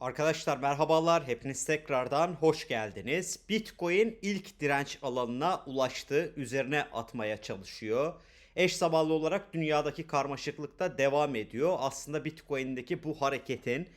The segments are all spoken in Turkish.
Arkadaşlar merhabalar, hepiniz tekrardan hoş geldiniz. Bitcoin ilk direnç alanına ulaştı, üzerine atmaya çalışıyor. Eş zamanlı olarak dünyadaki karmaşıklık da devam ediyor. Aslında Bitcoin'deki bu hareketin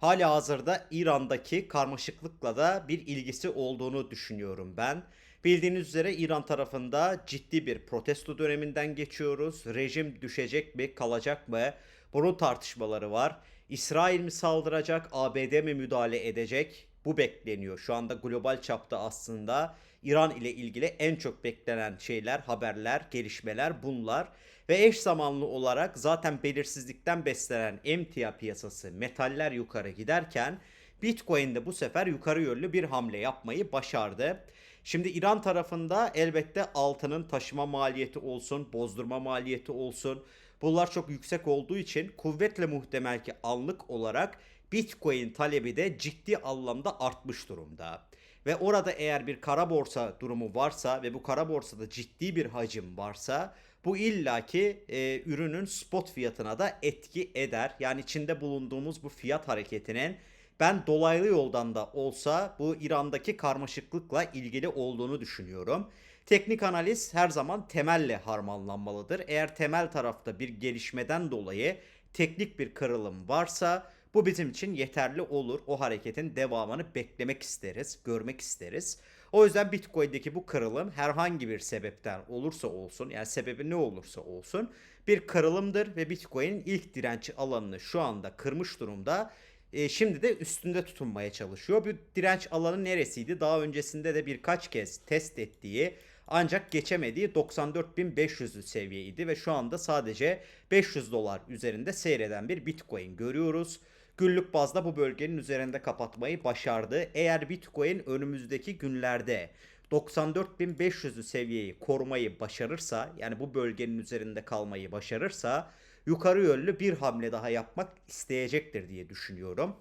hala hazırda İran'daki karmaşıklıkla da bir ilgisi olduğunu düşünüyorum ben. Bildiğiniz üzere İran tarafında ciddi bir protesto döneminden geçiyoruz. Rejim düşecek mi, kalacak mı? Bunun tartışmaları var. İsrail mi saldıracak, ABD mi müdahale edecek? Bu bekleniyor. Şu anda global çapta aslında İran ile ilgili en çok beklenen şeyler, haberler, gelişmeler bunlar. Ve eş zamanlı olarak zaten belirsizlikten beslenen emtia piyasası, metaller yukarı giderken Bitcoin de bu sefer yukarı yönlü bir hamle yapmayı başardı. Şimdi İran tarafında elbette altının taşıma maliyeti olsun, bozdurma maliyeti olsun. Bunlar çok yüksek olduğu için kuvvetle muhtemel ki anlık olarak Bitcoin talebi de ciddi anlamda artmış durumda. Ve orada eğer bir kara borsa durumu varsa ve bu kara borsada ciddi bir hacim varsa bu illaki e, ürünün spot fiyatına da etki eder. Yani içinde bulunduğumuz bu fiyat hareketinin ben dolaylı yoldan da olsa bu İran'daki karmaşıklıkla ilgili olduğunu düşünüyorum. Teknik analiz her zaman temelle harmanlanmalıdır. Eğer temel tarafta bir gelişmeden dolayı teknik bir kırılım varsa bu bizim için yeterli olur. O hareketin devamını beklemek isteriz, görmek isteriz. O yüzden Bitcoin'deki bu kırılım herhangi bir sebepten olursa olsun yani sebebi ne olursa olsun bir kırılımdır ve Bitcoin'in ilk direnç alanını şu anda kırmış durumda. E, şimdi de üstünde tutunmaya çalışıyor. Bu direnç alanı neresiydi? Daha öncesinde de birkaç kez test ettiği ancak geçemediği 94.500'lü seviyeydi ve şu anda sadece 500 dolar üzerinde seyreden bir Bitcoin görüyoruz. Günlük bazda bu bölgenin üzerinde kapatmayı başardı. Eğer Bitcoin önümüzdeki günlerde 94.500'lü seviyeyi korumayı başarırsa yani bu bölgenin üzerinde kalmayı başarırsa yukarı yönlü bir hamle daha yapmak isteyecektir diye düşünüyorum.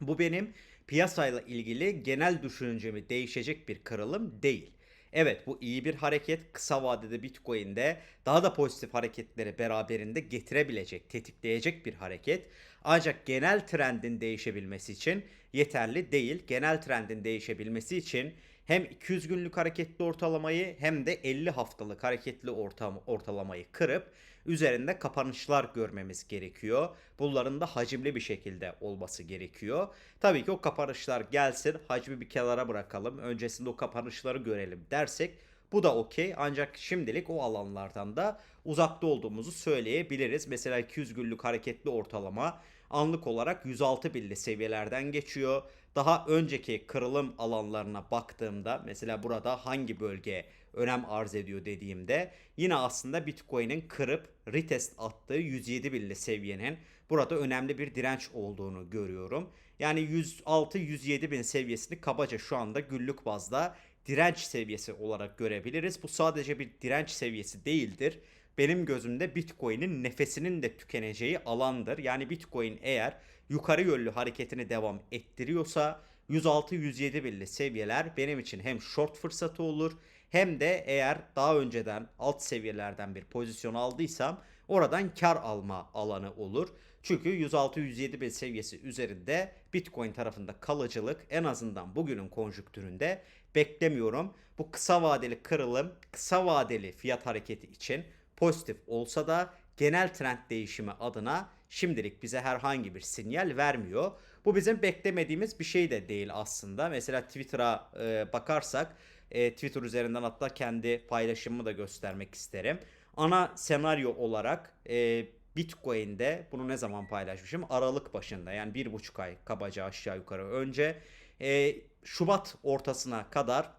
Bu benim piyasayla ilgili genel düşüncemi değişecek bir kırılım değil. Evet bu iyi bir hareket. Kısa vadede Bitcoin'de daha da pozitif hareketleri beraberinde getirebilecek, tetikleyecek bir hareket. Ancak genel trendin değişebilmesi için yeterli değil. Genel trendin değişebilmesi için hem 200 günlük hareketli ortalamayı hem de 50 haftalık hareketli ortam, ortalamayı kırıp üzerinde kapanışlar görmemiz gerekiyor. Bunların da hacimli bir şekilde olması gerekiyor. Tabii ki o kapanışlar gelsin, hacmi bir kenara bırakalım. Öncesinde o kapanışları görelim dersek bu da okey ancak şimdilik o alanlardan da uzakta olduğumuzu söyleyebiliriz. Mesela 200 günlük hareketli ortalama anlık olarak 106 binli seviyelerden geçiyor. Daha önceki kırılım alanlarına baktığımda mesela burada hangi bölge önem arz ediyor dediğimde yine aslında Bitcoin'in kırıp retest attığı 107 binli seviyenin burada önemli bir direnç olduğunu görüyorum. Yani 106-107 bin seviyesini kabaca şu anda günlük bazda direnç seviyesi olarak görebiliriz. Bu sadece bir direnç seviyesi değildir. Benim gözümde Bitcoin'in nefesinin de tükeneceği alandır. Yani Bitcoin eğer yukarı yönlü hareketini devam ettiriyorsa 106-107 belli seviyeler benim için hem short fırsatı olur hem de eğer daha önceden alt seviyelerden bir pozisyon aldıysam oradan kar alma alanı olur. Çünkü 106-107 bin seviyesi üzerinde Bitcoin tarafında kalıcılık en azından bugünün konjüktüründe beklemiyorum. Bu kısa vadeli kırılım, kısa vadeli fiyat hareketi için pozitif olsa da genel trend değişimi adına şimdilik bize herhangi bir sinyal vermiyor. Bu bizim beklemediğimiz bir şey de değil aslında. Mesela Twitter'a e, bakarsak e, Twitter üzerinden hatta kendi paylaşımımı da göstermek isterim. Ana senaryo olarak e, Bitcoin'de bunu ne zaman paylaşmışım? Aralık başında yani bir buçuk ay kabaca aşağı yukarı önce e, Şubat ortasına kadar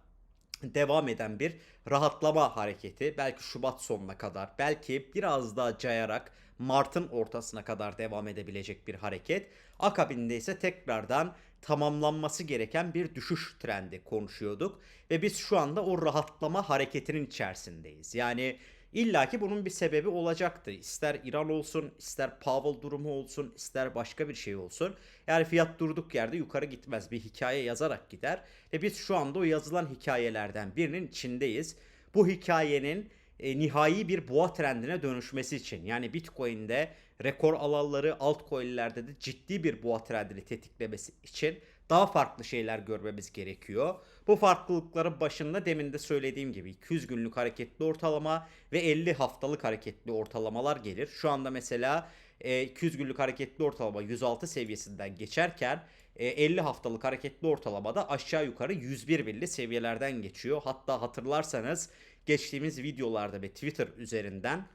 devam eden bir rahatlama hareketi. Belki Şubat sonuna kadar, belki biraz daha cayarak Mart'ın ortasına kadar devam edebilecek bir hareket. Akabinde ise tekrardan tamamlanması gereken bir düşüş trendi konuşuyorduk ve biz şu anda o rahatlama hareketinin içerisindeyiz. Yani İlla ki bunun bir sebebi olacaktır. İster İran olsun, ister Powell durumu olsun, ister başka bir şey olsun. Yani fiyat durduk yerde yukarı gitmez. Bir hikaye yazarak gider. Ve biz şu anda o yazılan hikayelerden birinin içindeyiz. Bu hikayenin e, nihai bir boğa trendine dönüşmesi için yani Bitcoin'de rekor alanları altcoin'lerde de ciddi bir boğa trendini tetiklemesi için daha farklı şeyler görmemiz gerekiyor. Bu farklılıkların başında demin de söylediğim gibi 200 günlük hareketli ortalama ve 50 haftalık hareketli ortalamalar gelir. Şu anda mesela e, 200 günlük hareketli ortalama 106 seviyesinden geçerken e, 50 haftalık hareketli ortalamada aşağı yukarı 101 belli seviyelerden geçiyor. Hatta hatırlarsanız geçtiğimiz videolarda ve Twitter üzerinden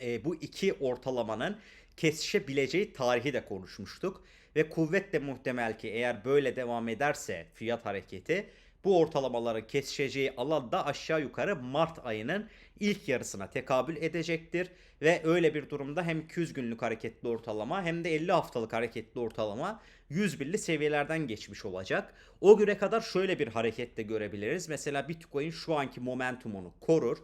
e, bu iki ortalamanın kesişebileceği tarihi de konuşmuştuk. Ve kuvvetle muhtemel ki eğer böyle devam ederse fiyat hareketi bu ortalamaların kesişeceği alan da aşağı yukarı Mart ayının ilk yarısına tekabül edecektir. Ve öyle bir durumda hem 200 günlük hareketli ortalama hem de 50 haftalık hareketli ortalama 100 birli seviyelerden geçmiş olacak. O güne kadar şöyle bir hareket de görebiliriz. Mesela Bitcoin şu anki momentumunu korur.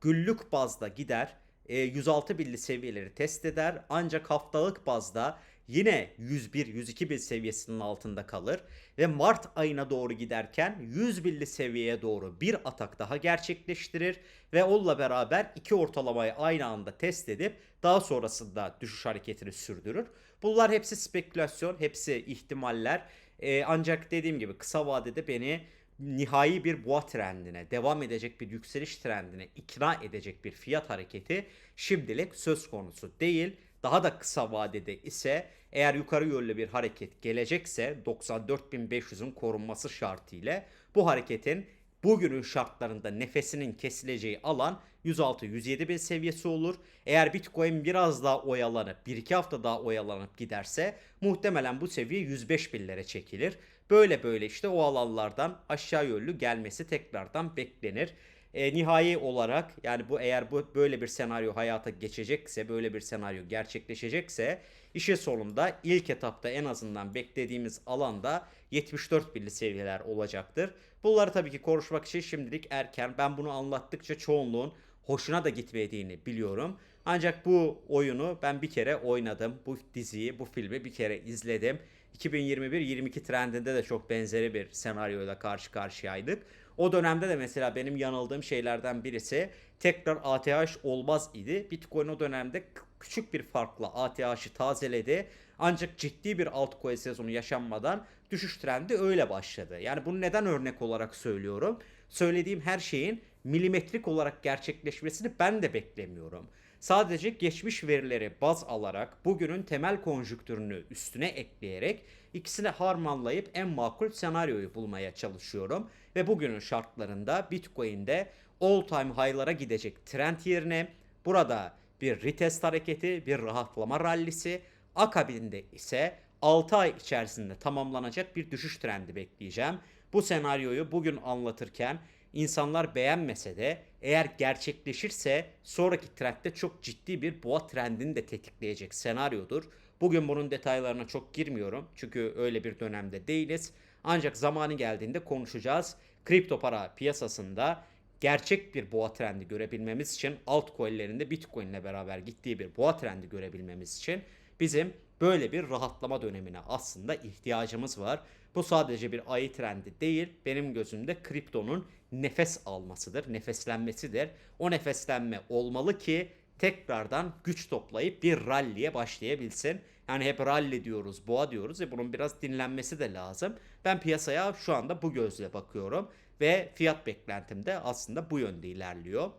Günlük bazda gider. E, 106 birli seviyeleri test eder. Ancak haftalık bazda yine 101-102 bin seviyesinin altında kalır ve Mart ayına doğru giderken 100 binli seviyeye doğru bir atak daha gerçekleştirir ve onunla beraber iki ortalamayı aynı anda test edip daha sonrasında düşüş hareketini sürdürür. Bunlar hepsi spekülasyon, hepsi ihtimaller. Ee, ancak dediğim gibi kısa vadede beni nihai bir boğa trendine, devam edecek bir yükseliş trendine ikna edecek bir fiyat hareketi şimdilik söz konusu değil. Daha da kısa vadede ise eğer yukarı yönlü bir hareket gelecekse 94.500'ün korunması şartıyla bu hareketin bugünün şartlarında nefesinin kesileceği alan 106-107 bin seviyesi olur. Eğer Bitcoin biraz daha oyalanıp 1-2 hafta daha oyalanıp giderse muhtemelen bu seviye 105 binlere çekilir. Böyle böyle işte o alanlardan aşağı yönlü gelmesi tekrardan beklenir. E, nihai olarak yani bu eğer bu böyle bir senaryo hayata geçecekse, böyle bir senaryo gerçekleşecekse işin sonunda ilk etapta en azından beklediğimiz alanda 74 birli seviyeler olacaktır. Bunları tabii ki konuşmak için şimdilik erken. Ben bunu anlattıkça çoğunluğun hoşuna da gitmediğini biliyorum. Ancak bu oyunu ben bir kere oynadım. Bu diziyi, bu filmi bir kere izledim. 2021-22 trendinde de çok benzeri bir senaryoyla karşı karşıyaydık. O dönemde de mesela benim yanıldığım şeylerden birisi tekrar ATH olmaz idi. Bitcoin o dönemde küçük bir farkla ATH'ı tazeledi. Ancak ciddi bir altcoin sezonu yaşanmadan düşüş trendi öyle başladı. Yani bunu neden örnek olarak söylüyorum? Söylediğim her şeyin milimetrik olarak gerçekleşmesini ben de beklemiyorum. Sadece geçmiş verileri baz alarak bugünün temel konjüktürünü üstüne ekleyerek ikisini harmanlayıp en makul senaryoyu bulmaya çalışıyorum. Ve bugünün şartlarında Bitcoin'de all time high'lara gidecek trend yerine burada bir retest hareketi, bir rahatlama rallisi, akabinde ise 6 ay içerisinde tamamlanacak bir düşüş trendi bekleyeceğim. Bu senaryoyu bugün anlatırken insanlar beğenmese de eğer gerçekleşirse sonraki trendde çok ciddi bir boğa trendini de tetikleyecek senaryodur. Bugün bunun detaylarına çok girmiyorum çünkü öyle bir dönemde değiliz. Ancak zamanı geldiğinde konuşacağız. Kripto para piyasasında gerçek bir boğa trendi görebilmemiz için altcoin'lerinde Bitcoin ile beraber gittiği bir boğa trendi görebilmemiz için bizim böyle bir rahatlama dönemine aslında ihtiyacımız var. Bu sadece bir ayı trendi değil, benim gözümde kriptonun nefes almasıdır, nefeslenmesidir. O nefeslenme olmalı ki tekrardan güç toplayıp bir ralliye başlayabilsin. Yani hep rally diyoruz, boğa diyoruz ve bunun biraz dinlenmesi de lazım. Ben piyasaya şu anda bu gözle bakıyorum ve fiyat beklentim de aslında bu yönde ilerliyor.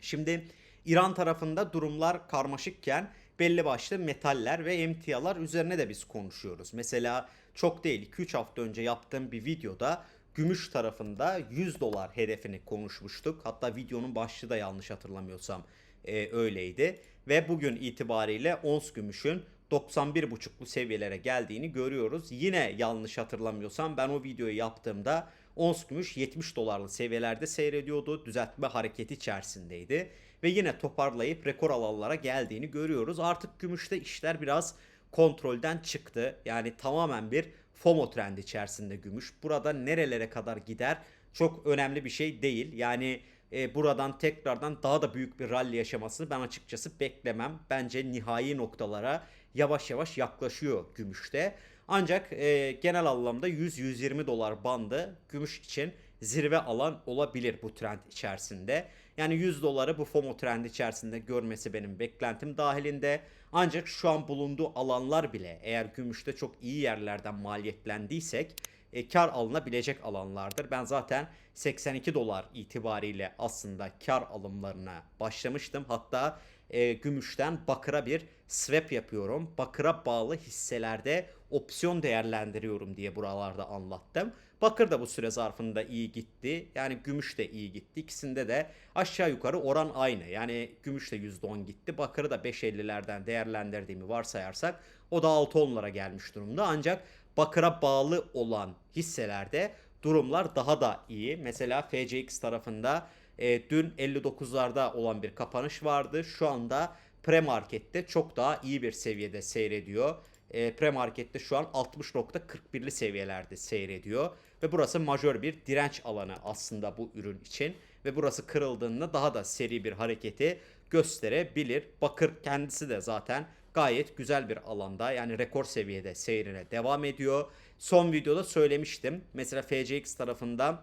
Şimdi İran tarafında durumlar karmaşıkken belli başlı metaller ve emtialar üzerine de biz konuşuyoruz. Mesela çok değil 2-3 hafta önce yaptığım bir videoda gümüş tarafında 100 dolar hedefini konuşmuştuk. Hatta videonun başlığı da yanlış hatırlamıyorsam e, öyleydi. Ve bugün itibariyle ons gümüşün 91,5'lu seviyelere geldiğini görüyoruz. Yine yanlış hatırlamıyorsam ben o videoyu yaptığımda ons gümüş 70 dolarlı seviyelerde seyrediyordu. Düzeltme hareketi içerisindeydi. Ve yine toparlayıp rekor alanlara geldiğini görüyoruz. Artık gümüşte işler biraz kontrolden çıktı. Yani tamamen bir FOMO trendi içerisinde gümüş. Burada nerelere kadar gider çok önemli bir şey değil. Yani e, buradan tekrardan daha da büyük bir rally yaşamasını ben açıkçası beklemem. Bence nihai noktalara yavaş yavaş yaklaşıyor gümüşte. Ancak e, genel anlamda 100-120 dolar bandı gümüş için zirve alan olabilir bu trend içerisinde. Yani 100 doları bu FOMO trendi içerisinde görmesi benim beklentim dahilinde. Ancak şu an bulunduğu alanlar bile eğer gümüşte çok iyi yerlerden maliyetlendiysek e, kar alınabilecek alanlardır. Ben zaten 82 dolar itibariyle aslında kar alımlarına başlamıştım. Hatta e, gümüşten bakıra bir swap yapıyorum. Bakıra bağlı hisselerde opsiyon değerlendiriyorum diye buralarda anlattım. Bakır da bu süre zarfında iyi gitti. Yani gümüş de iyi gitti. İkisinde de aşağı yukarı oran aynı. Yani gümüş de %10 gitti. Bakırı da 5.50'lerden değerlendirdiğimi varsayarsak o da 6.10'lara gelmiş durumda. Ancak bakıra bağlı olan hisselerde durumlar daha da iyi. Mesela FCX tarafında e, dün 59'larda olan bir kapanış vardı. Şu anda pre-markette çok daha iyi bir seviyede seyrediyor. E, pre-markette şu an 60.41'li seviyelerde seyrediyor. Ve burası majör bir direnç alanı aslında bu ürün için. Ve burası kırıldığında daha da seri bir hareketi gösterebilir. Bakır kendisi de zaten gayet güzel bir alanda yani rekor seviyede seyrine devam ediyor. Son videoda söylemiştim. Mesela FCX tarafında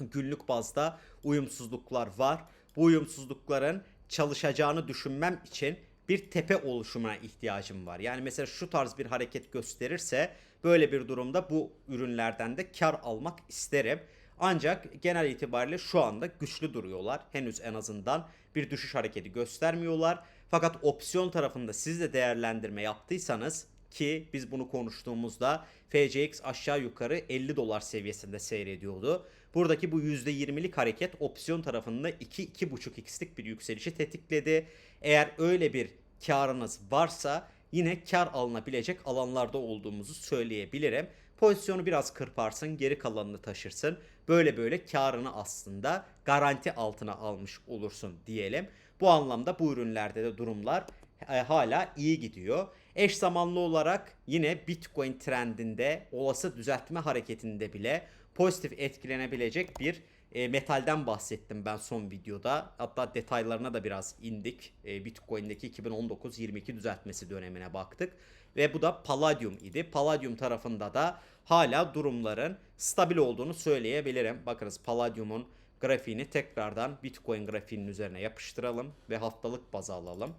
günlük bazda uyumsuzluklar var. Bu uyumsuzlukların çalışacağını düşünmem için bir tepe oluşumuna ihtiyacım var. Yani mesela şu tarz bir hareket gösterirse böyle bir durumda bu ürünlerden de kar almak isterim. Ancak genel itibariyle şu anda güçlü duruyorlar. Henüz en azından bir düşüş hareketi göstermiyorlar. Fakat opsiyon tarafında siz de değerlendirme yaptıysanız ki biz bunu konuştuğumuzda FCX aşağı yukarı 50 dolar seviyesinde seyrediyordu. Buradaki bu %20'lik hareket opsiyon tarafında 2-2.5x'lik bir yükselişi tetikledi. Eğer öyle bir karınız varsa yine kar alınabilecek alanlarda olduğumuzu söyleyebilirim. Pozisyonu biraz kırparsın, geri kalanını taşırsın. Böyle böyle karını aslında garanti altına almış olursun diyelim. Bu anlamda bu ürünlerde de durumlar e, hala iyi gidiyor. Eş zamanlı olarak yine Bitcoin trendinde olası düzeltme hareketinde bile pozitif etkilenebilecek bir e, metalden bahsettim ben son videoda. Hatta detaylarına da biraz indik. E, Bitcoin'deki 2019-22 düzeltmesi dönemine baktık. Ve bu da Palladium idi. Palladium tarafında da hala durumların stabil olduğunu söyleyebilirim. Bakınız Palladium'un grafiğini tekrardan Bitcoin grafiğinin üzerine yapıştıralım ve haftalık baz alalım.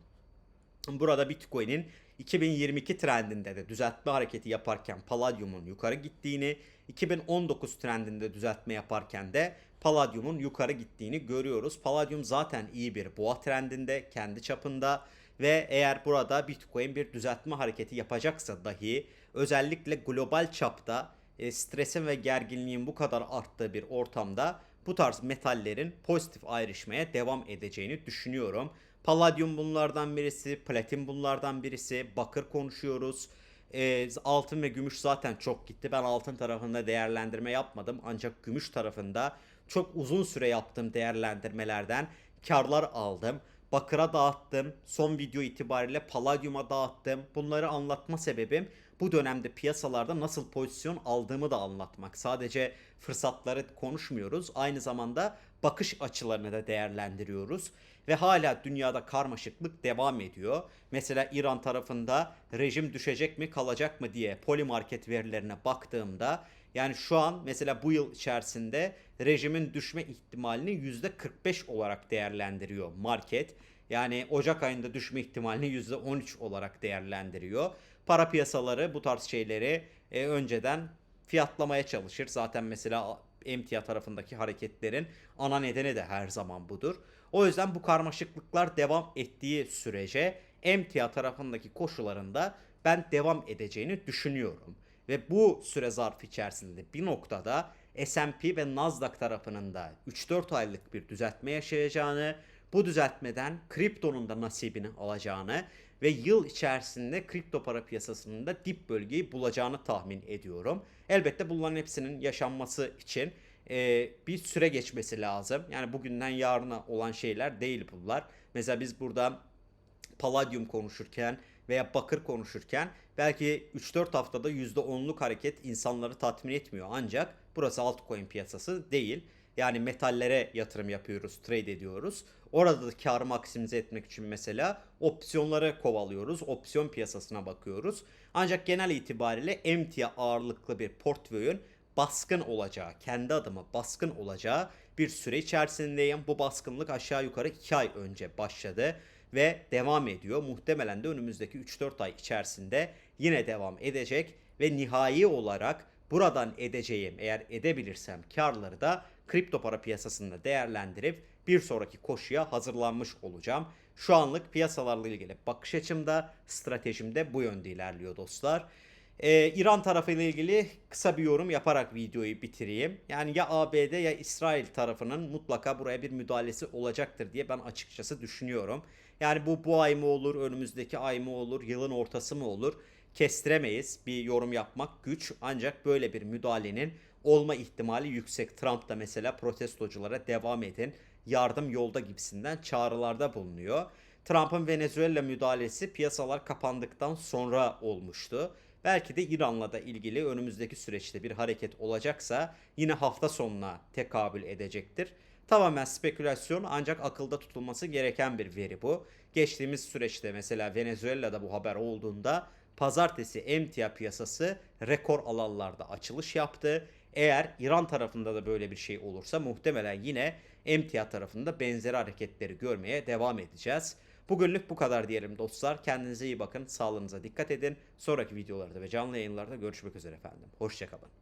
Burada Bitcoin'in 2022 trendinde de düzeltme hareketi yaparken Palladium'un yukarı gittiğini, 2019 trendinde düzeltme yaparken de Palladium'un yukarı gittiğini görüyoruz. Palladium zaten iyi bir boğa trendinde kendi çapında ve eğer burada Bitcoin bir düzeltme hareketi yapacaksa dahi özellikle global çapta e, stresin ve gerginliğin bu kadar arttığı bir ortamda bu tarz metallerin pozitif ayrışmaya devam edeceğini düşünüyorum. Palladium bunlardan birisi, platin bunlardan birisi, bakır konuşuyoruz. E, altın ve gümüş zaten çok gitti. Ben altın tarafında değerlendirme yapmadım. Ancak gümüş tarafında çok uzun süre yaptığım değerlendirmelerden karlar aldım. Bakır'a dağıttım. Son video itibariyle Palladium'a dağıttım. Bunları anlatma sebebim bu dönemde piyasalarda nasıl pozisyon aldığımı da anlatmak. Sadece fırsatları konuşmuyoruz. Aynı zamanda bakış açılarını da değerlendiriyoruz. Ve hala dünyada karmaşıklık devam ediyor. Mesela İran tarafında rejim düşecek mi kalacak mı diye polimarket verilerine baktığımda yani şu an mesela bu yıl içerisinde rejimin düşme ihtimalini %45 olarak değerlendiriyor market. Yani Ocak ayında düşme ihtimalini %13 olarak değerlendiriyor. Para piyasaları bu tarz şeyleri e, önceden fiyatlamaya çalışır. Zaten mesela emtia tarafındaki hareketlerin ana nedeni de her zaman budur. O yüzden bu karmaşıklıklar devam ettiği sürece emtia tarafındaki koşullarında ben devam edeceğini düşünüyorum. Ve bu süre zarfı içerisinde bir noktada S&P ve Nasdaq tarafının da 3-4 aylık bir düzeltme yaşayacağını, bu düzeltmeden kriptonun da nasibini alacağını ve yıl içerisinde kripto para piyasasının da dip bölgeyi bulacağını tahmin ediyorum. Elbette bunların hepsinin yaşanması için e, bir süre geçmesi lazım. Yani bugünden yarına olan şeyler değil bunlar. Mesela biz burada Palladium konuşurken veya bakır konuşurken belki 3-4 haftada %10'luk hareket insanları tatmin etmiyor. Ancak burası altcoin piyasası değil. Yani metallere yatırım yapıyoruz, trade ediyoruz. Orada da karı maksimize etmek için mesela opsiyonları kovalıyoruz. Opsiyon piyasasına bakıyoruz. Ancak genel itibariyle emtia ağırlıklı bir portföyün baskın olacağı, kendi adıma baskın olacağı bir süre içerisindeyim. Bu baskınlık aşağı yukarı 2 ay önce başladı ve devam ediyor. Muhtemelen de önümüzdeki 3-4 ay içerisinde yine devam edecek ve nihai olarak buradan edeceğim eğer edebilirsem karları da kripto para piyasasında değerlendirip bir sonraki koşuya hazırlanmış olacağım. Şu anlık piyasalarla ilgili bakış açımda, stratejim de bu yönde ilerliyor dostlar. Ee, İran tarafıyla ilgili kısa bir yorum yaparak videoyu bitireyim. Yani ya ABD ya İsrail tarafının mutlaka buraya bir müdahalesi olacaktır diye ben açıkçası düşünüyorum. Yani bu bu ay mı olur, önümüzdeki ay mı olur, yılın ortası mı olur kestiremeyiz. Bir yorum yapmak güç ancak böyle bir müdahalenin olma ihtimali yüksek. Trump da mesela protestoculara devam edin, yardım yolda gibisinden çağrılarda bulunuyor. Trump'ın Venezuela müdahalesi piyasalar kapandıktan sonra olmuştu. Belki de İran'la da ilgili önümüzdeki süreçte bir hareket olacaksa yine hafta sonuna tekabül edecektir. Tamamen spekülasyon ancak akılda tutulması gereken bir veri bu. Geçtiğimiz süreçte mesela Venezuela'da bu haber olduğunda pazartesi emtia piyasası rekor alanlarda açılış yaptı. Eğer İran tarafında da böyle bir şey olursa muhtemelen yine emtia tarafında benzeri hareketleri görmeye devam edeceğiz. Bugünlük bu kadar diyelim dostlar. Kendinize iyi bakın. Sağlığınıza dikkat edin. Sonraki videolarda ve canlı yayınlarda görüşmek üzere efendim. Hoşçakalın.